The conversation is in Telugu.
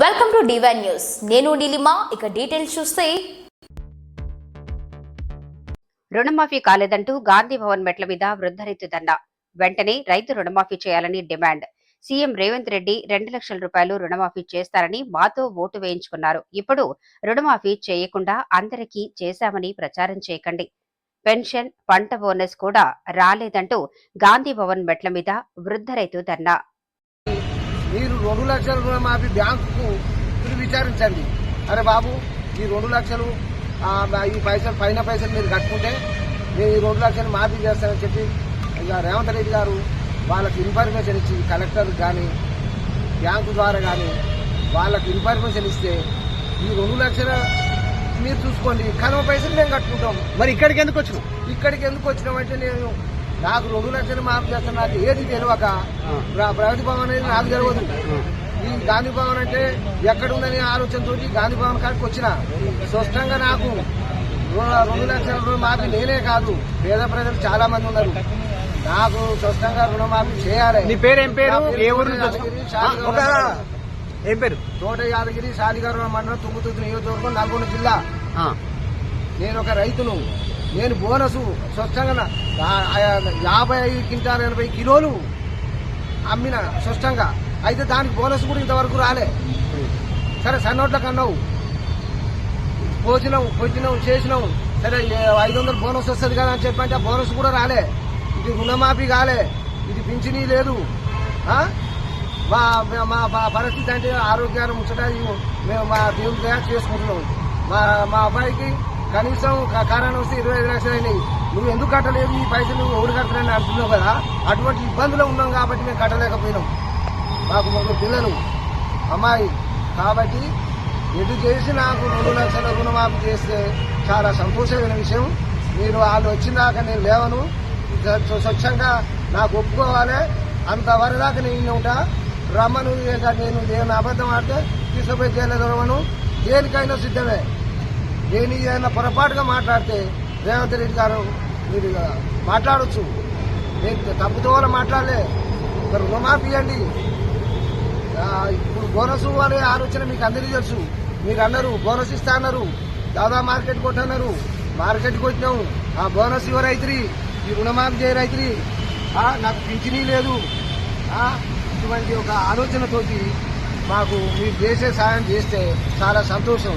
వెల్కమ్ టు డివైన్ న్యూస్ నేను నీలిమా ఇక డీటెయిల్స్ చూస్తే. రుణమాఫీ కాలేదంటూ గాంధీ భవన్ మెట్ల మీద వృద్ధరైతు దండ. వెంటనే రైతు రుణమాఫీ చేయాలని డిమాండ్. సీఎం రేవంత్ రెడ్డి రెండు లక్షల రూపాయలు రుణమాఫీ చేస్తారని మాతో ఓటు వేయించుకున్నారు. ఇప్పుడు రుణమాఫీ చేయకుండా అందరికీ చేశామని ప్రచారం చేయకండి. పెన్షన్ పంట బోనస్ కూడా రాలేదంటూ గాంధీ భవన్ మెట్ల మీద వృద్ధ రైతు ధర్నా మీరు రెండు లక్షల రుణమాఫీ బ్యాంకుకు తిరిగి విచారించండి. అరే బాబు ఈ రెండు లక్షలు ఈ పైసలు పైన పైసలు మీరు కట్టుకుంటే నేను ఈ రెండు లక్షలు మాఫీ చేస్తానని చెప్పి ఇక రేవంత్ రెడ్డి గారు వాళ్ళకి ఇన్ఫర్మేషన్ ఇచ్చి కలెక్టర్ కానీ బ్యాంకు ద్వారా కానీ వాళ్ళకి ఇన్ఫర్మేషన్ ఇస్తే ఈ రెండు లక్షల మీరు చూసుకోండి. కనుమ పైసలు మేము కట్టుకుంటాం. మరి ఇక్కడికి ఎందుకు వచ్చినావు? ఇక్కడికి ఎందుకు వచ్చినామంటే నేను నాకు రెండు లక్షలు మాఫీ చేస్తాను నాకు ఏది తెలియక ప్ర- ప్రగతి భవన్ అనేది నాకు తెలియదు ఈ గాంధీ భవన్ అంటే ఎక్కడుందని ఆలోచనతో గాంధీ భవన్ కాడికి వచ్చిన. స్పష్టంగా నాకు రెండు లక్షల రుణమాఫీ నేనే కాదు పేద ప్రజలు చాలా మంది ఉన్నారు. నాకు స్పష్టంగా రుణమాఫీ చేయాలి. నీ పేరు ఏం పేరు? ఏ ఊరు పేరు? తోట యాదగిరి షాదిగారు మండలం తుంగుతుర్తి నియోజకవర్గం నల్గొండ జిల్లా. నేను ఒక రైతును. నేను బోనసు స్వచ్ఛంగా యాభై ఐదు క్వింటాల్ ఎనభై కిలోలు అమ్మిన స్పష్టంగా అయితే దానికి బోనస్ కూడా ఇంతవరకు రాలే. సరే సన్నోట్లకు అన్నావు పోసినావు పొచ్చినావు చేసినావు. సరే ఐదు వందలు బోనస్ వస్తుంది కదా అని చెప్పంటే ఆ బోనస్ కూడా రాలే. ఇది రుణమాఫీ కాలే. ఇది పింఛనీ లేదు. మా మా పరిస్థితి అంటే ఆరోగ్యాన్ని ముచ్చట మేము మా దేవుని దయ చేసుకుంటున్నాం. మా మా అబ్బాయికి కనీసం కారణం కరోనా వస్తే ఇరవై ఐదు లక్షలు అయినాయి. నువ్వు ఎందుకు కట్టలేదు? ఈ పైసలు నువ్వు ఎవరు కట్టలేని అంటున్నావు కదా? అటువంటి ఇబ్బందులు ఉన్నాం కాబట్టి మేము కట్టలేకపోయినాం. మాకు ముగ్గురు పిల్లలు అమ్మాయి. కాబట్టి ఎటు చేసి నాకు రెండు లక్షల రుణమాఫీ చేస్తే చాలా సంతోషమైన విషయం. మీరు వాళ్ళు వచ్చినాక నేను లేవను. స్వచ్ఛంగా నాకు ఒప్పుకోవాలి. అంతవరకు దాకా నేను ఉంటా. రమ్మను నేను నేను అబద్ధం ఆడితే తీసుకుపోయి చేయలేదవను దేనికైనా సిద్ధమే. దేని ఏదైనా పొరపాటుగా మాట్లాడితే రేవంత్ రెడ్డి గారు మీరు మాట్లాడచ్చు. నేను తప్పుతో వల్ల మాట్లాడలే. ఒక రుణమాఫీ ఇవ్వండి. ఇప్పుడు బోనస్ అనే ఆలోచన మీకు అందరికీ తెలుసు. మీరు అన్నారు బోనస్ ఇస్తా అన్నారు. దాదా మార్కెట్ కొట్టన్నారు. మార్కెట్కి వచ్చినాము ఆ బోనస్ ఇవ్వ రైతురి ఈ రుణమాఫీ చేయ రైతురి నాకు పింఛనీ లేదు. ఇటువంటి ఒక ఆలోచనతోటి మాకు మీరు చేసే సాయం చేస్తే చాలా సంతోషం.